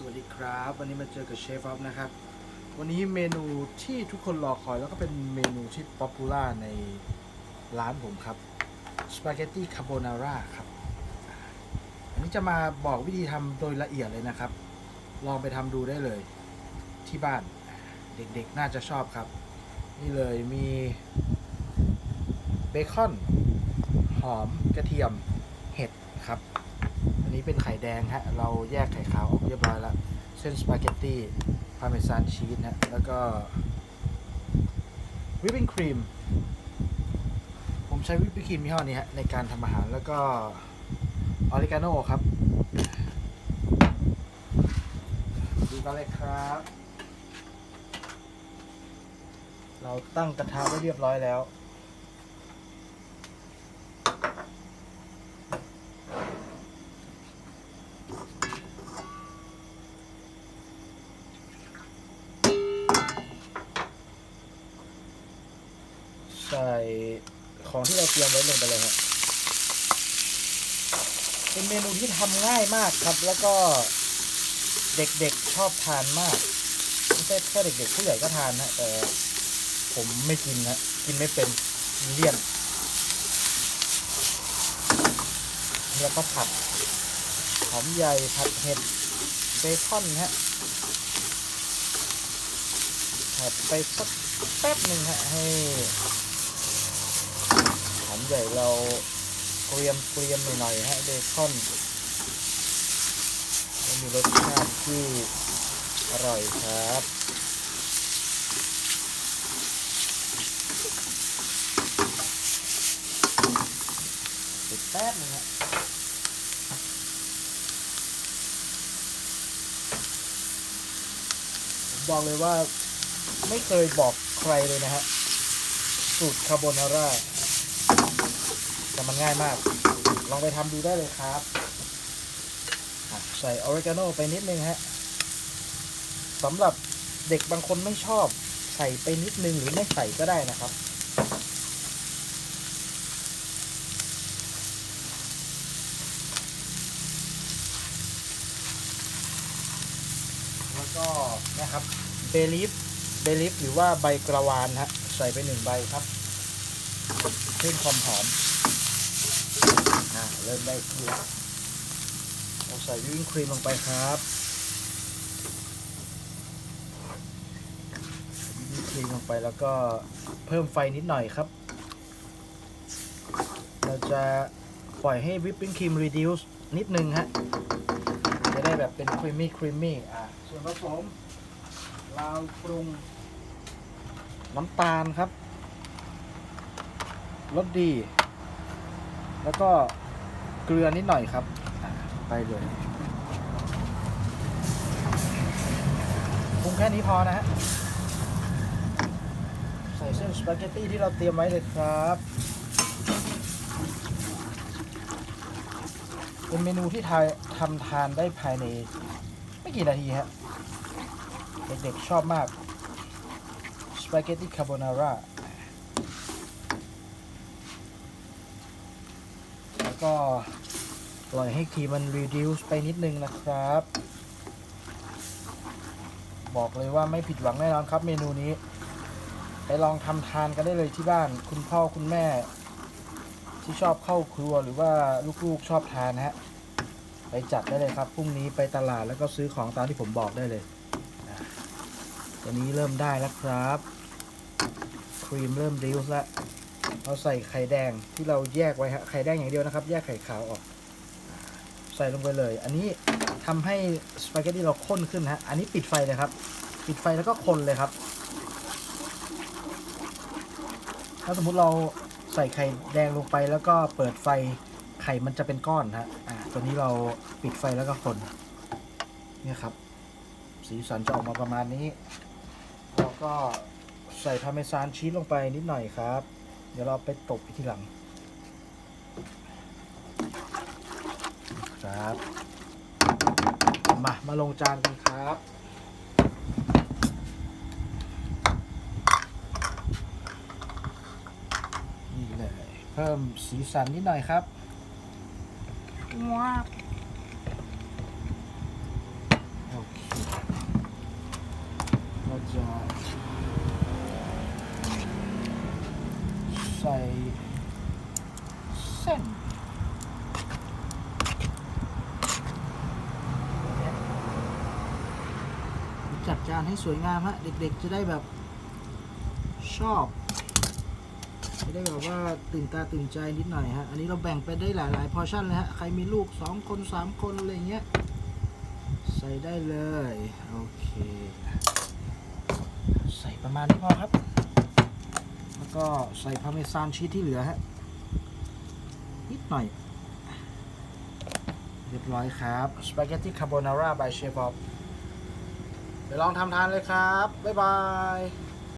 สวัสดีครับ วันนี้มาเจอกับเชฟออฟนะครับ วันนี้เมนูที่ทุกคนรอคอยแล้วก็เป็นเมนูที่ป๊อปปูล่าในร้านผมครับสปาเกตตี้คาโบนาร่าครับ อันนี้จะมาบอกวิธีทำโดยละเอียดเลยนะครับ ลองไปทำดูได้เลยที่บ้านเด็กๆน่าจะชอบครับ นี่เลยมีเบคอน หอมกระเทียมเห็ดครับ นี้เป็นไข่แดงฮะ เราแยกไข่ขาวออกเรียบร้อยแล้ว เส้นสปาเกตตี้พาเมซานชีสฮะแล้วก็วิปปิ้งครีม ผมใช้วิปปิ้งครีมยี่ห้อนี้ฮะในการทำอาหารแล้วก็ออริกาโน่ครับ ดูกันเลยครับ เราตั้งกระทะไว้เรียบร้อยแล้ว ใส่ของที่เราเตรียมไว้ลงไปเลยครับเป็นเมนูที่ทำง่ายมากครับ แล้วก็เด็กๆชอบทานมากไม่ใช่แค่เด็กๆผู้ใหญ่ก็ทานนะแต่ผมไม่กินนะกินไม่เป็นเลี่ยนแล้วก็ผัดหอมใหญ่ผัดเห็ดเบคอนฮะผัดไปสักแป๊บหนึ่งฮะให้ มใหญ่เราเกรียมเกรียมหน่อยๆฮะเบคอนให้มีรสชาติที่อร่อยครับอีกแป๊บนึงฮะผมบอกเลยว่าไม่เคยบอกใครเลยนะฮะสูตรคาโบนาร่า แต่มันง่ายมาก ลองไปทำดูได้เลยครับใส่ออริกาโนไปนิดนึงฮะสำหรับเด็กบางคนไม่ชอบ ใส่ไปนิดนึงหรือไม่ใส่ก็ได้นะครับ แล้วก็นะครับเบลีฟเบลีฟหรือว่าใบกระวานฮะใส่ไปหนึ่งใบครับเพิ่มความหอม อ่าเริ่มได้ที่แล้วเราใส่วิปปิ้งครีมลงไปครับวิปปิ้งครีมลงไปแล้วก็เพิ่มไฟนิดหน่อยครับ เราจะปล่อยให้วิปปิ้งครีม reduce นิดนึงฮะจะได้แบบเป็นครีมมี่ครีมมี่อ่าส่วนผสมเราปรุงน้ำตาลครับรสดี แล้วก็ เกลือนิดหน่อยครับอะไปเลยปรุงแค่นี้พอนะฮะใส่เส้นสปาเกตตี้ที่เราเตรียมไว้เลยครับเป็นเมนูที่ทายทำทานได้ภายใน ไม่กี่นาทีฮะเด็กๆชอบมากสปาเกตตี้คาโบนาร่า แล้วก็ปล่อยให้ครีมมัน reduce ไปนิดนึงนะครับ บอกเลยว่าไม่ผิดหวังแน่นอนครับเมนูนี้ ไปลองทำทานกันได้เลยที่บ้าน คุณพ่อคุณแม่ ที่ชอบเข้าครัวหรือว่าลูกๆชอบทานฮะ ไปจัดได้เลยครับพรุ่งนี้ไปตลาดแล้วก็ซื้อของตามที่ผมบอกได้เลยตัวนี้เริ่มได้แล้วครับ ครีมเริ่มดิวส์แล้ว เราใส่ไข่แดงที่เราแยกไว้ฮะไข่แดงอย่างเดียวนะครับ แยกไข่ขาวออก ใส่ลงไปเลย อันนี้ทำให้สปาเกตตี้เราข้นขึ้นฮะอันนี้ปิดไฟเลยครับ ปิดไฟแล้วก็คนเลยครับ ถ้าสมมุติเราใส่ไข่แดงลงไปแล้วก็เปิดไฟไข่มันจะเป็นก้อนฮะอ่าตัวนี้เราปิดไฟแล้วก็คนเนี่ยครับ สีสันจะออกมาประมาณนี้แล้วก็ใส่พาเมซานชีสลงไปนิดหน่อยครับ เดี๋ยวเราไปตบอีทีหลัง ครับ มา มาลงจานกันครับนี่เลย เพิ่มสีสันนิดหน่อยครับว้าโอเคเราจะ ใส่เส้นจัดจานให้สวยงามฮะเด็กๆ จะได้แบบชอบ จะได้แบบว่าตื่นตาตื่นใจนิดหน่อยฮะ อันนี้เราแบ่งไปได้หลายๆพอชั่นเลยฮะ ใครมีลูก 2 คน 3 คน อะไรเงี้ย ใส่ได้เลย โอเค ใส่ประมาณนี้พอครับ แล้วก็ใส่พาร์เมซานชีสที่เหลือฮะนิดหน่อย เรียบร้อยครับสปาเกตตี้คาโบนาร่าบายเชฟบอบเดี๋ยวลองทำทานเลยครับ บ๊ายบาย